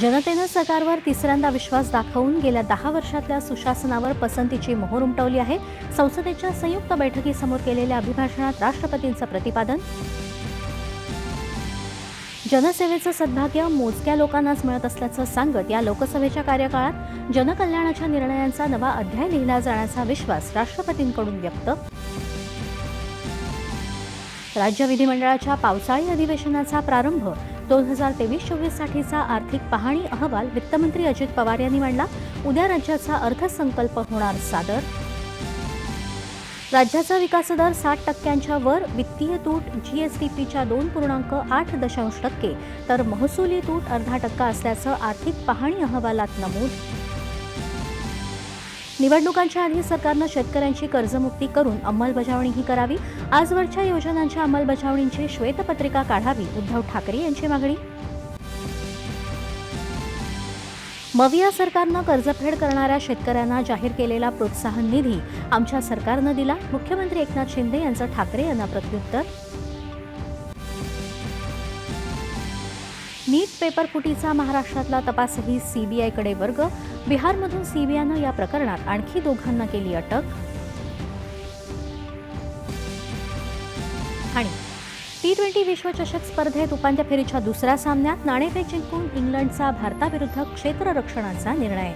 जनतेनं सरकारवर तिसऱ्यांदा विश्वास दाखवून गेल्या दहा वर्षातल्या सुशासनावर पसंतीची मोहर उमटवली आहे. संसदेच्या संयुक्त बैठकीसमोर केलेल्या अभिभाषणात राष्ट्रपतींचं प्रतिपादन. जनसेवेचं सद्भाग्य मोजक्या लोकांनाच मिळत असल्याचं सांगत या लोकसभेच्या कार्यकाळात जनकल्याणाच्या निर्णयांचा नवा अध्याय लिहिला जाण्याचा विश्वास राष्ट्रपतींकडून व्यक्त. राज्य विधिमंडळाच्या पावसाळी अधिवेशनाचा प्रारंभ दोन हजार तेवीस चोवीससाठीचा आर्थिक पाहणी अहवाल वित्तमंत्री अजित पवार यांनी मांडला. उद्या राज्याचा अर्थसंकल्प होणार सादर. राज्याचा विकासदर साठ टक्क्यांच्या वर वित्तीय तूट जीएसडीपीच्या दोन पूर्णांक आठ दशांश टक्के तर महसुली तूट अर्धा टक्का असल्याचं आर्थिक पाहणी अहवालात नमूद निवडणुकांच्या आधी सरकारनं शेतकऱ्यांची कर्जमुक्ती करून अंमलबजावणीही करावी. आजवरच्या योजनांच्या अंमलबजावणींची श्वेतपत्रिका काढावी उद्धव ठाकरे यांची मागणी. मविया सरकारनं कर्जफेड करणाऱ्या शेतकऱ्यांना जाहीर केलेला प्रोत्साहन निधी आमच्या सरकारनं दिला. मुख्यमंत्री एकनाथ शिंदे यांचं ठाकरे यांना प्रत्युत्तर. नीट पेपर फुटीचा महाराष्ट्रातला तपासही सीबीआयकडे वर्ग. बिहारमधून सीबीआयनं या प्रकरणात आणखी दोघांना केली अटक. आणि टी ट्वेंटी विश्वचषक स्पर्धेत उपांत्य फेरीच्या दुसऱ्या सामन्यात नाणेफेक जिंकून इंग्लंडचा भारताविरुद्ध क्षेत्ररक्षणाचा निर्णय.